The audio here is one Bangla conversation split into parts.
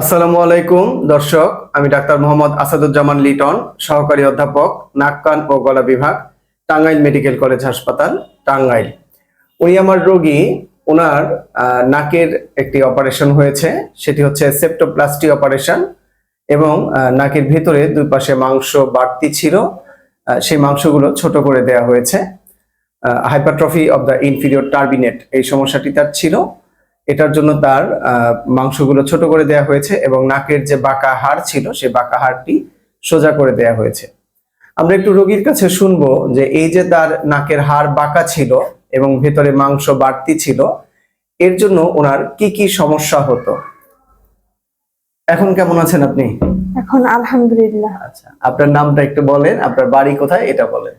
আসসালামু আলাইকুম, দর্শক। আমি ডাক্তার মোহাম্মদ আসাদুজ্জামান লিটন, সহকারী অধ্যাপক নাক কান ও গলা বিভাগ, টাঙ্গাইল মেডিকেল কলেজ হাসপাতাল, টাঙ্গাইল। উনি আমার রোগী। ওনার নাকের একটি অপারেশন হয়েছে। সেটি হচ্ছে সেপ্টোপ্লাস্টি অপারেশন এবং নাকের ভেতরে দুই পাশে মাংস বাড়তি ছিল। সেই মাংসগুলো ছোট করে দেওয়া হয়েছে। Hypertrophy of the inferior turbinate এই সমস্যাটি তার ছিল। এটার জন্য তার মাংসগুলো ছোট করে দেওয়া হয়েছে এবং নাকের যে বাঁকা হাড় ছিল সে বাঁকা হাড়টি সোজা করে দেওয়া হয়েছে। আমরা একটু রোগীর কাছে শুনব যে এই যে তার নাকের হাড় বাঁকা ছিল এবং ভেতরে মাংস বাড়তি ছিল এর জন্য ওনার কি কি সমস্যা হতো? এখন কেমন আছেন আপনি? এখন আলহামদুলিল্লাহ। আচ্ছা আপনার নামটা একটু বলেন আপনার বাড়ি কোথায় এটা বলেন।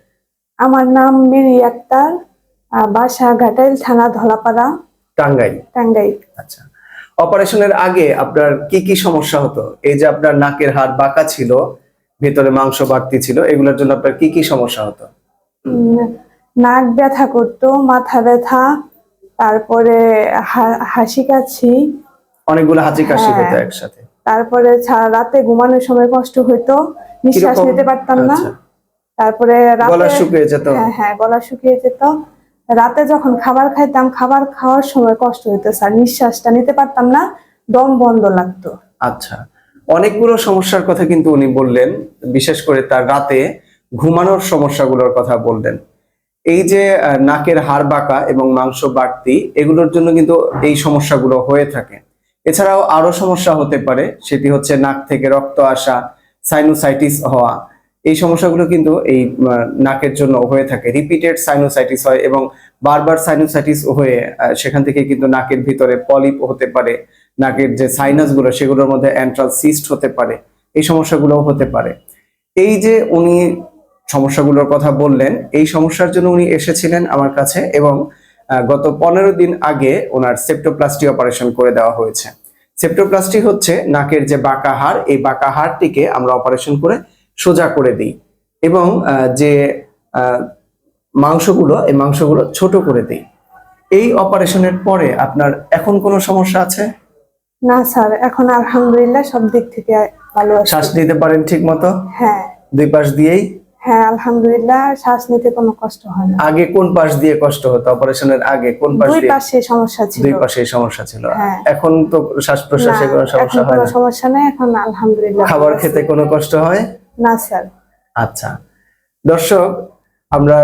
আমার নাম মেরি আক্তার বাসা ঘাটাইল থানা ধলাপাড়া। টাঙ্গাইল। টাঙ্গাইল। আচ্ছা। অপারেশনের আগে আপনার কি কি সমস্যা হতো? এই যে আপনার নাকের হাড় বাঁকা ছিল ভেতরে মাংস বাড়তি ছিল এগুলোর জন্য আপনার কি কি সমস্যা হতো? নাক ব্যথা করতো মাথা ব্যথা তারপরে হাসি কাশি। অনেকগুলো হাঁচি কাশি হ্যাঁ। হতো একসাথে। তারপরে রাতে ঘুমানোর সময় কষ্ট হইতো নিঃশ্বাস নিতে পারতাম না। আচ্ছা। তারপরে গলা শুকিয়ে যেত? হ্যাঁ হ্যাঁ গলা শুকিয়ে যেত। রাতে যখন খাবার খাইতাম, খাবার খাওয়ার সময় কষ্ট হইতো স্যার। নিঃশ্বাসটা নিতে পারতাম না, দম বন্ধ লাগতো। আচ্ছা অনেকগুলো সমস্যার কথা কিন্তু উনি বললেন, বিশেষ করে তার রাতে ঘুমানোর সমস্যাগুলোর কথা বললেন। এই যে নাকের হাড় বাঁকা এবং মাংস বাড়তি, এগুলোর জন্য কিন্তু এই সমস্যাগুলো হয়ে থাকে। এছাড়াও আরও সমস্যা হতে পারে, সেটি হচ্ছে নাক থেকে রক্ত আসা সাইনোসাইটিস হওয়া। এই সমস্যাগুলো কিন্তু এই নাকের জন্য হয়ে থাকে। রিপিটেড সাইনোসাইটিস হয় এবং বারবার সাইনোসাইটিস হয়ে সেখান থেকে কিন্তু নাকের ভিতরে পলিপ হতে পারে, নাকের যে সাইনাসগুলো সেগুলোর মধ্যে অ্যান্ট্রাল সিস্ট হতে পারে, এই সমস্যাগুলোও হতে পারে। এই যে উনি সমস্যাগুলোর কথা বললেন, এই সমস্যার জন্য উনি এসেছিলেন আমার কাছে এবং গত পনেরো দিন আগে ওনার সেপ্টোপ্লাস্টি অপারেশন করে দেওয়া হয়েছে। সেপ্টোপ্লাস্টি হচ্ছে নাকের যে বাঁকা হাড়, এই বাঁকা হাড়টিকে আমরা অপারেশন করে সোজা করে দিই এবং যে মাংসগুলো এই মাংসগুলো ছোট করে দিই। এই অপারেশনের পরে আপনার এখন কোনো সমস্যা আছে? না স্যার এখন আলহামদুলিল্লাহ সব দিক থেকে ভালো আছে। শ্বাস নিতে পারেন ঠিক মতো হ্যাঁ। দুই পাশ দিয়েই? হ্যাঁ আলহামদুলিল্লাহ শ্বাস নিতে কোনো কষ্ট হয় না। আগে কোন পাশ দিয়ে কষ্ট হতো? অপারেশনের আগে কোন পাশ দিয়ে? দুই পাশে সমস্যা ছিল। দুই পাশে সমস্যা ছিল। হ্যাঁ। এখন তো শ্বাস প্রশ্বাসে কোনো সমস্যা হয় কোনো না। সমস্যা নেই এখন আলহামদুলিল্লাহ খাবার খেতে কোনো কষ্ট হয়? না, স্যার। আচ্ছা। দর্শক, আমরা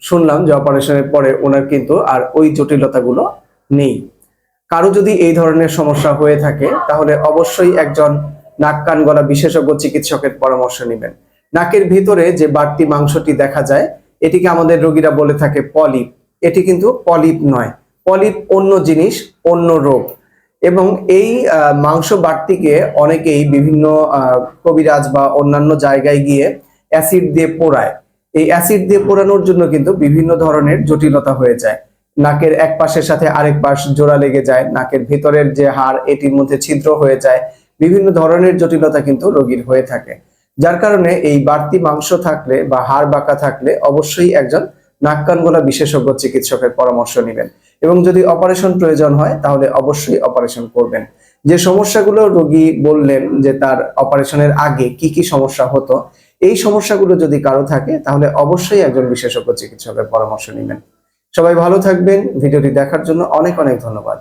শুনলাম যে অপারেশনের পরে ওনার কিন্তু আর ওই জটিলতাগুলো নেই। কারও যদি এই ধরনের সমস্যা হয়ে থাকে, তাহলে অবশ্যই একজন নাক, কান গলা বিশেষজ্ঞ চিকিৎসকের পরামর্শ নেবেন। নাকের ভিতরে যে বাড়তি মাংসটি দেখা যায়, এটিকে আমাদের রোগীরা বলে থাকে পলিপ। এটি কিন্তু পলিপ নয়, পলিপ অন্য জিনিস, অন্য রোগ। এবং এই মাংস বাড়তিকে অনেকেই বিভিন্ন কবিরাজ বা অন্যান্য জায়গায় গিয়ে অ্যাসিড দিয়ে পোড়ায়। এই অ্যাসিড দিয়ে পোড়ানোর জন্য কিন্তু বিভিন্ন ধরনের জটিলতা হয়ে যায়। নাকের এক পাশের সাথে আরেক পাশ জোড়া লেগে যায়, নাকের ভেতরের যে হাড়, এটির মধ্যে ছিদ্র হয়ে যায়। বিভিন্ন ধরনের জটিলতা কিন্তু রোগীর হয়ে থাকে। যার কারণে এই বাড়তি মাংস থাকলে বা হাড় বাঁকা থাকলে অবশ্যই একজন নাক কান গলা বিশেষজ্ঞ চিকিৎসকের পরামর্শ নেবেন। এবং যদি অপারেশন প্রয়োজন হয়, তাহলে অবশ্যই অপারেশন করবেন। যে সমস্যাগুলো রোগী বললেন যে তার অপারেশনের আগে কি কি সমস্যা হতো, এই সমস্যাগুলো যদি কারও থাকে, তাহলে অবশ্যই একজন বিশেষজ্ঞ চিকিৎসকের পরামর্শ নেবেন। সবাই ভালো থাকবেন। ভিডিওটি দেখার জন্য অনেক অনেক ধন্যবাদ।